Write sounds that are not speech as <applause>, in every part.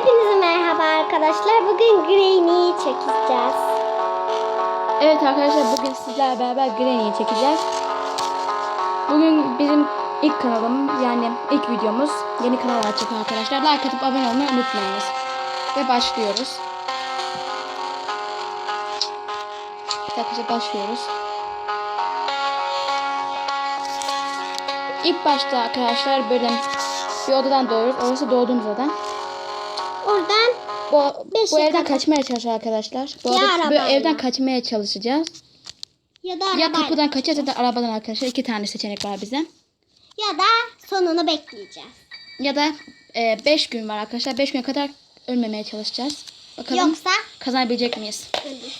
Hepinize merhaba arkadaşlar. Bugün Granny'yi çekeceğiz. Evet arkadaşlar bugün sizlerle beraber Granny'yi çekeceğiz. Bugün bizim ilk kanalım yani ilk videomuz yeni kanal açacak arkadaşlar. Like atıp abone olmayı unutmayınız. Ve başlıyoruz. Arkadaşlar başlıyoruz. İlk başta arkadaşlar böyle bir odadan doğuyoruz. Orası doğduğumuz oda. Oradan Bu, bu evden kadar. kaçmaya çalışacağız arkadaşlar. Bu, Ya oda- bu evden kaçmaya çalışacağız. ya da Ya kapıdan kaçacağız ya da arabadan arkadaşlar. iki tane seçenek var bize. ya da sonunu bekleyeceğiz. Ya da 5 gün var arkadaşlar. 5 güne kadar ölmemeye çalışacağız. Bakalım Yoksa kazanabilecek miyiz? ölür.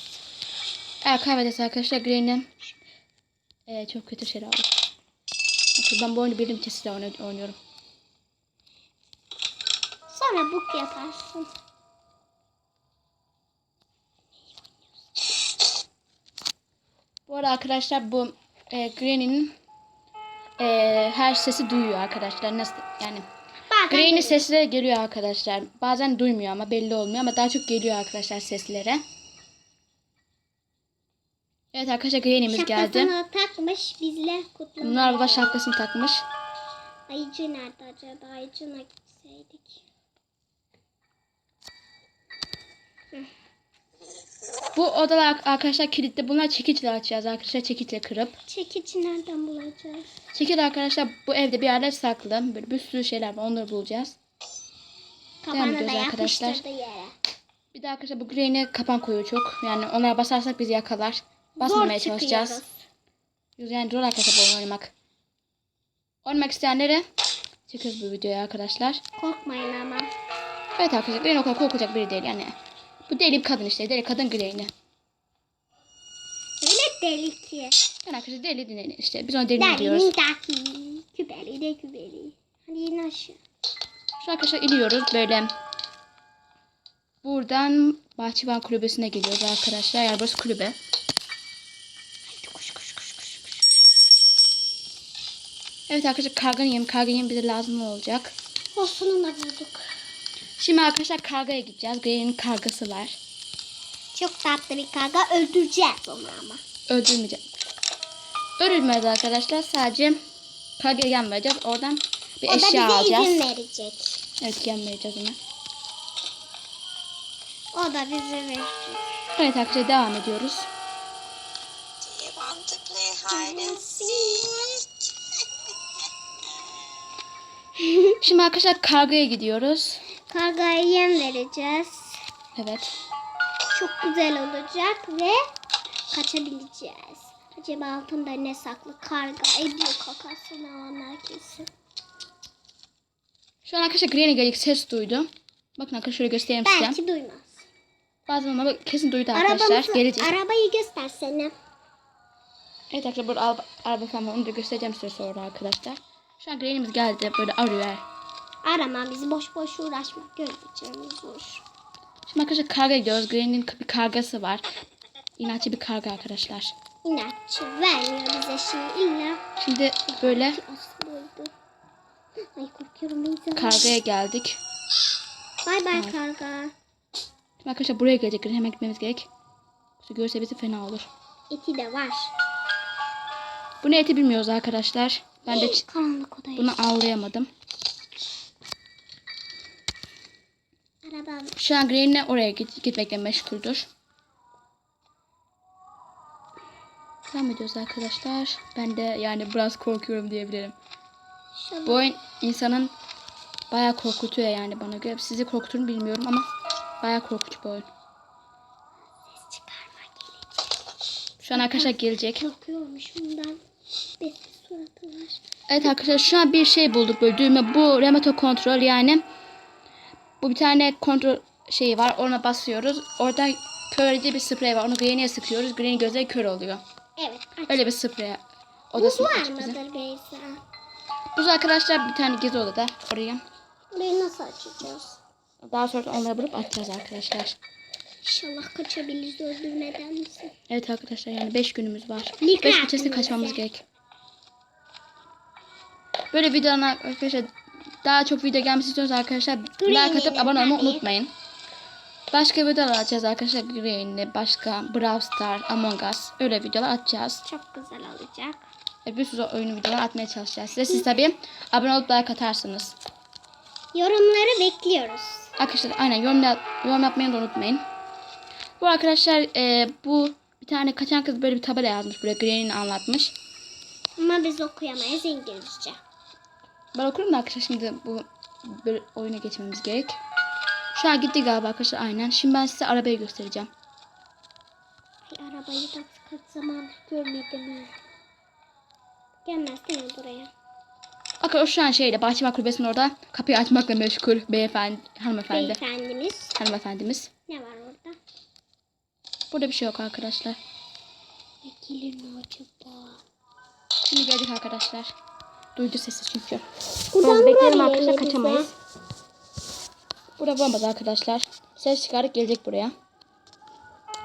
Eğer kaybederse arkadaşlar Green'in e, çok kötü şeyler olur. Ben bu oyunu bildiğim için oyna- oynuyorum. Sonra book yaparsın. Bu arada arkadaşlar bu e, Green'in e, her sesi duyuyor arkadaşlar. Nasıl yani Bazen Green'in gelir. sesleri geliyor arkadaşlar. Bazen duymuyor ama belli olmuyor ama daha çok geliyor arkadaşlar sesleri. Evet arkadaşlar Green'imiz geldi. Şapkasını takmış bizle kutlamış. Bunlar da şapkasını takmış. Ayıcı nerede acaba? Ayıcına gitseydik. Bu odalar arkadaşlar kilitli. Bunlar çekiçle açacağız arkadaşlar. Çekiçle kırıp. Çekici nereden bulacağız? Çekiç arkadaşlar bu evde bir yerde saklı. Böyle bir sürü şeyler var. Onları bulacağız. Kapanı da arkadaşlar. yere. Bir de arkadaşlar bu Green'e kapan koyuyor çok. Yani onlara basarsak bizi yakalar. Zor Basmamaya çıkıyoruz. çalışacağız. Yani zor arkadaşlar bu oynamak. Oynamak isteyenlere çekiyoruz bu videoyu arkadaşlar. Korkmayın ama. Evet arkadaşlar Green o kadar korkacak biri değil yani. Bu deli bir kadın işte. Deli kadın Green'i. Öyle deli ki. Yani arkadaşlar deli deli işte. Biz ona deli diyoruz. Delinin daki. Kübeli de kübeli. Hadi in aşağı. Şu arkadaşlar iniyoruz böyle. Buradan Bahçıvan Kulübesi'ne geliyoruz arkadaşlar. Yani burası kulübe. Evet arkadaşlar karganın yemi. Karganın yemi bize lazım olacak. O sonunda bulduk. Şimdi arkadaşlar kargaya gideceğiz. Green'in kargası var. Çok tatlı bir karga öldüreceğiz onu ama. Öldürmeyeceğim. Ölülmez arkadaşlar. Sadece kargaya yem vereceğiz. Oradan bir O da bize eşya alacağız. izin verecek. Evet yem vereceğiz ona. O da bize verecek. Evet arkadaşlar devam ediyoruz. <laughs> Şimdi arkadaşlar kargaya gidiyoruz. Kargaya yem vereceğiz. Evet. Çok güzel olacak ve kaçabileceğiz. Acaba altında ne saklı karga ediyor kakasını onlar kesin. Şu an arkadaşlar Green'e geldik. Ses duydu. Bakın arkadaşlar şöyle göstereyim size. Belki duymaz. Bazen ama kesin duydu arkadaşlar. Arabamızı, Gelecek. arabayı göstersene. evet arkadaşlar burada araba, araba falan. Onu da göstereceğim size sonra arkadaşlar. Şu an Green'imiz geldi. Böyle arıyor. Arama bizi boş boş uğraşma. Göreceğimiz boş. Şimdi arkadaşlar karga gidiyoruz. Green'in bir kargası var. İnatçı bir karga arkadaşlar. İnatçı vermiyor bize şimdi illa. Şimdi böyle. Ay korkuyorum neyse. kargaya geldik. Bay bay karga. Şimdi arkadaşlar buraya gelecek. Hemen gitmemiz gerek. Yoksa görse bizi fena olur. Eti de var. Bu ne eti bilmiyoruz arkadaşlar. Ben de bunu anlayamadım. Şu an Green'le oraya git gitmekle meşguldür. Devam ediyoruz arkadaşlar. Ben de yani biraz korkuyorum diyebilirim. şöyle. Bu oyun insanın bayağı korkutuyor yani bana göre. Sizi korkutur mu bilmiyorum ama bayağı korkutucu bu oyun. Şu an arkadaşlar gelecek. Korkuyormuş bundan. Evet arkadaşlar şu an bir şey bulduk böyle düğme. Bu remote kontrol yani. Bu bir tane kontrol şeyi var. Ona basıyoruz. Orada kör edici bir sprey var. Onu Green'e sıkıyoruz. Green gözleri kör oluyor. Evet. Aç. Öyle bir sprey. Buz Odasını var mıdır Beyza? Buz arkadaşlar bir tane gizli odada oraya. Burayı nasıl açacağız? Daha sonra onları bulup açacağız arkadaşlar. İnşallah kaçabiliriz öldürmeden bizi. Evet arkadaşlar yani 5 günümüz var. Ne 5 kadar gün içerisinde kaçmamız gerek. Böyle videolar arkadaşlar daha çok video gelmesi istiyorsanız arkadaşlar like atıp abone olmayı unutmayın. Başka videolar atacağız arkadaşlar. Green'li, başka Brawl Star, Among Us öyle videolar atacağız. Çok güzel olacak. Bir sürü oyun videolar atmaya çalışacağız size. Siz tabii abone olup like atarsınız. Yorumları bekliyoruz. Arkadaşlar aynen yorum, yorum yapmayı da unutmayın. Bu arkadaşlar e, bu bir tane kaçan kız böyle bir tabela yazmış buraya Granny'ni anlatmış. Ama biz okuyamayız İngilizce. Ben okurum da arkadaşlar şimdi bu böyle oyuna geçmemiz gerek. Şu an gitti galiba arkadaşlar aynen. Şimdi ben size arabayı göstereceğim. Ay, arabayı da kaç zaman görmedim. Gelmezsin ya buraya. Arkadaşlar şu an şeyde Bahçıvan Kulübesi'nin orada kapıyı açmakla meşgul beyefendi, hanımefendi, Beyefendimiz. hanımefendimiz. Ne var orada? Burada bir şey yok arkadaşlar. Ne gelir mi acaba? Şimdi geldik arkadaşlar. Duydu sesi çünkü. Buradan bekleyelim arkadaşlar kaçamayız. Burada bombadı arkadaşlar. Ses çıkarıp gelecek buraya.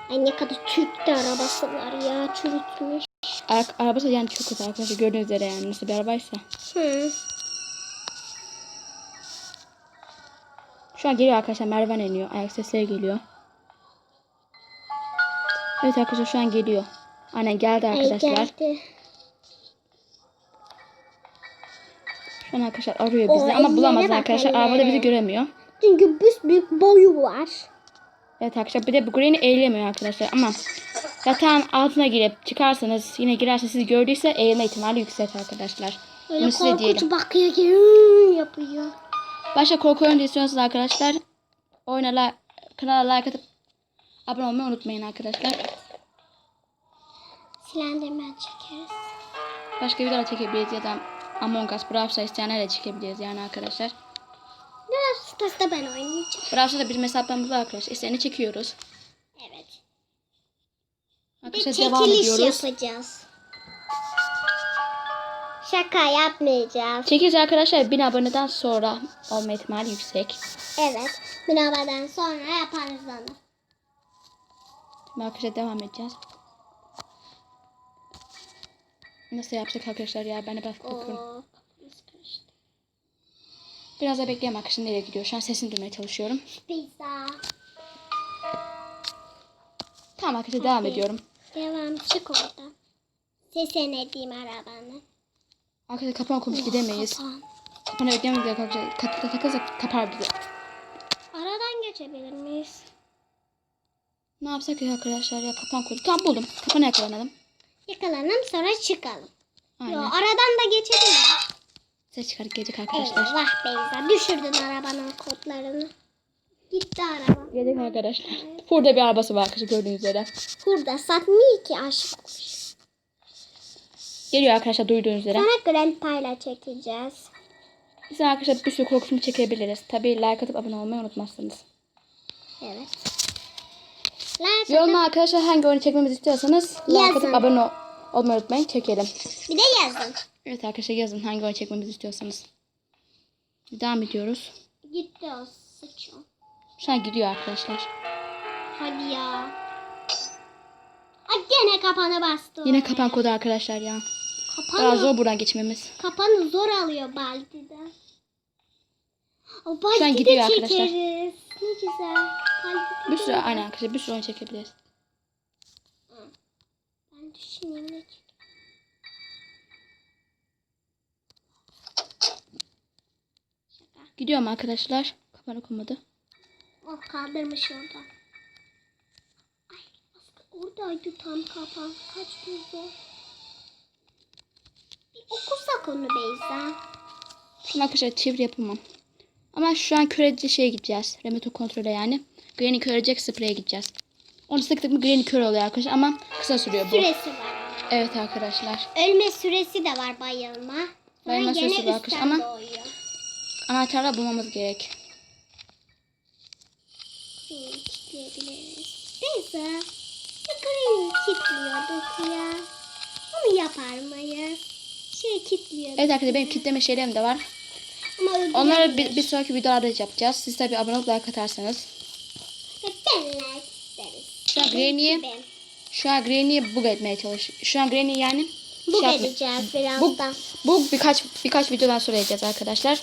Ay ne kadar çürüktü arabası var ya. Çürütmüş. Ar- arabası yani çok kötü arkadaşlar gördüğünüz üzere yani nasıl bir arabaysa. Hı. Şu an geliyor arkadaşlar merdiven iniyor. Ayak sesleri geliyor. Evet arkadaşlar şu an geliyor. Aynen geldi Ay arkadaşlar. geldi. Şu an arkadaşlar arıyor bizi O ama bulamaz arkadaşlar. Arabada bizi göremiyor. Çünkü büyük boyu var. Evet arkadaşlar bir de bu Granny eğilemiyor arkadaşlar ama yatağın altına girip çıkarsanız yine girerse sizi gördüyse eğilme ihtimali yüksek arkadaşlar. Öyle Bunu size diyelim. bakıyor ki "Hı" yapıyor. Başka korku oyunu istiyorsanız arkadaşlar oyuna la- kanala like atıp abone olmayı unutmayın arkadaşlar. Silendirmen çekeriz. Başka videolar çekebiliriz ya da Among Us, Brawl Stars de çekebiliriz yani arkadaşlar. Biraz Stas'ta ben oynayacağım. Brawl Stars'da bizim hesaplarımız var arkadaşlar. İsteyeni çekiyoruz. Evet. Bir Arkadaşlar devam çekiliş ediyoruz. yapacağız. Şaka yapmayacağız. Çekiliş arkadaşlar 1000 aboneden sonra olma ihtimali yüksek. Evet. Münavvadan sonra yaparız onu. Arkadaşlar devam edeceğiz. Nasıl yapacak arkadaşlar ya ben de karıştı. Biraz da bekleyelim arkadaşlar nereye gidiyor. Şu an sesini duymaya çalışıyorum. Pizza. Tamam arkadaşlar devam Hadi. ediyorum. Devam çık oradan. Sesini edeyim arabanı. Arkadaşlar kapan okumuş gidemeyiz. Kapan. Kapana beklemeyiz arkadaşlar. Katıda takarsak kapar bizi. Aradan geçebilir miyiz? Ne yapsak ya arkadaşlar ya kapan koydu. Tamam buldum. Kapana yakalanalım. Yakalanalım sonra çıkalım. Yo, Aynen. aradan da geçebiliriz. Ses çıkarıp gelecek arkadaşlar. Eyvah Beyza düşürdün arabanın kodlarını. Gitti araba. Gelecek arkadaşlar. Burada bir arabası var arkadaşlar gördüğünüz üzere. Burada satmıyor ki aşk. Geliyor arkadaşlar duyduğunuz üzere. Sonra Grandpa ile çekeceğiz. Biz arkadaşlar bir sürü korku filmi çekebiliriz. Tabii like atıp abone olmayı unutmazsınız. Evet. Yoruma arkadaşlar hangi oyunu çekmemizi istiyorsanız like atıp abone ol- olmayı unutmayın. Çekelim. bir de yazın. Evet arkadaşlar yazın hangi oyunu çekmemizi istiyorsanız. Devam ediyoruz. Gitti o sıçıyor. Şu an gidiyor arkadaşlar. Hadi ya. Ay gene kapanı bastı. Yine kapan kodu arkadaşlar ya. Daha Kapanı, zor buradan geçmemiz. kapanı zor alıyor Baldi'den. O Baldi'de gidiyor arkadaşlar. çekeriz. Ne güzel. Bir sürü aynen arkadaşlar bir sürü oyun çekebiliriz. Ben düşüneyim ne. Gidiyorum arkadaşlar. Kapan okunmadı. Oh kaldırmış orada. Ay aslında oradaydı tam kapan. Kaç tuzlu. Bir okusak onu Beyza. Şimdi arkadaşlar çeviri yapamam. Ama şu an körece şeye gideceğiz. Remote kontrole yani. Granny körecek spreye gideceğiz. Onu sıktık mı Granny kör oluyor arkadaşlar ama kısa sürüyor bu. Süresi var. Evet arkadaşlar. Ölme süresi de var bayılma. Sonra Bayılma süresi var arkadaşlar ama- doğuyor. Anahtarla bulmamız gerek. Kilitleyebiliriz. Beyza. Ya Granny kilitliyorduk ya. Onu yapar mıyız? Şey kilitliyorduk. Evet arkadaşlar benim kitleme şeylerim de var. Ama Onları bir, bir sonraki videolarda yapacağız. Siz tabi abone olup like atarsanız. Ben. şu an Granny'yi bug etmeye çalış. Granny yani Bu şey yapma- edeceğiz birazdan. bu birkaç birkaç videodan sonra edeceğiz arkadaşlar.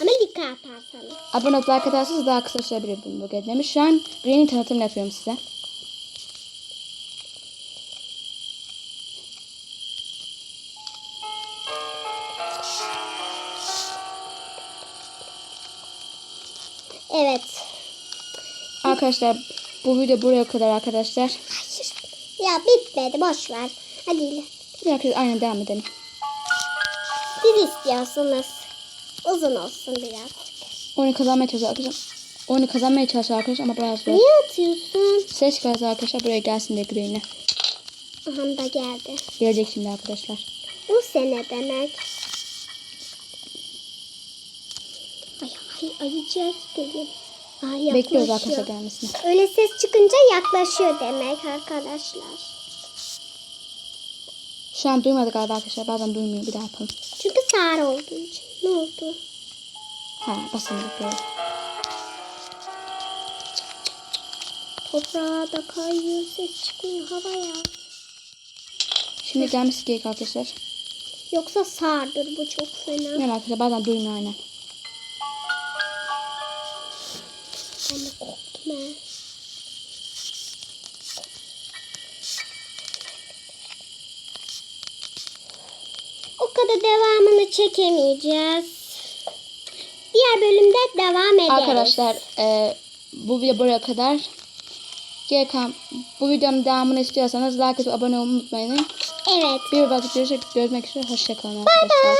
Ama dikkat atarsanız. Abone olup like atarsanız daha kısa sürebilir bu bölge demiş. Şu an Granny tanıtımını yapıyorum size. Evet. Arkadaşlar bu video buraya kadar arkadaşlar. Hayır. Ya bitmedi boş ver. Hadi Bir dakika aynen devam edelim. siz istiyorsunuz. Uzun olsun biraz. Oyunu kazanmaya çalışıyor arkadaşlar. Oyunu kazanmaya çalışıyor arkadaşlar ama biraz zor. Niye atıyorsun? Ses çıkarsa arkadaşlar buraya gelsin diye Granny. Aha da geldi. Gelecek şimdi arkadaşlar. Bu sene demek. Ay ay ayıcık gelin. Ay, Bekliyoruz arkadaşlar gelmesini. Öyle ses çıkınca yaklaşıyor demek arkadaşlar. Şu an duymadık galiba arkadaşlar. Bazen duymuyor. Bir daha yapalım. Çünkü sarı olduğu için. Ne oldu? Ha basın böyle. Toprağa da kayıyor ses çıkmıyor havaya. Şimdi gelmesi gerek arkadaşlar. Yoksa sardır bu çok fena. Yani arkadaşlar bazen duymuyor aynen. O kadar devamını çekemeyeceğiz. Diğer bölümde devam ederiz. Arkadaşlar e, bu video buraya kadar. Kalan bu videonun devamını istiyorsanız like atıp abone olmayı unutmayın. Evet. Bir bakıp görüşmek üzere. Hoşçakalın arkadaşlar.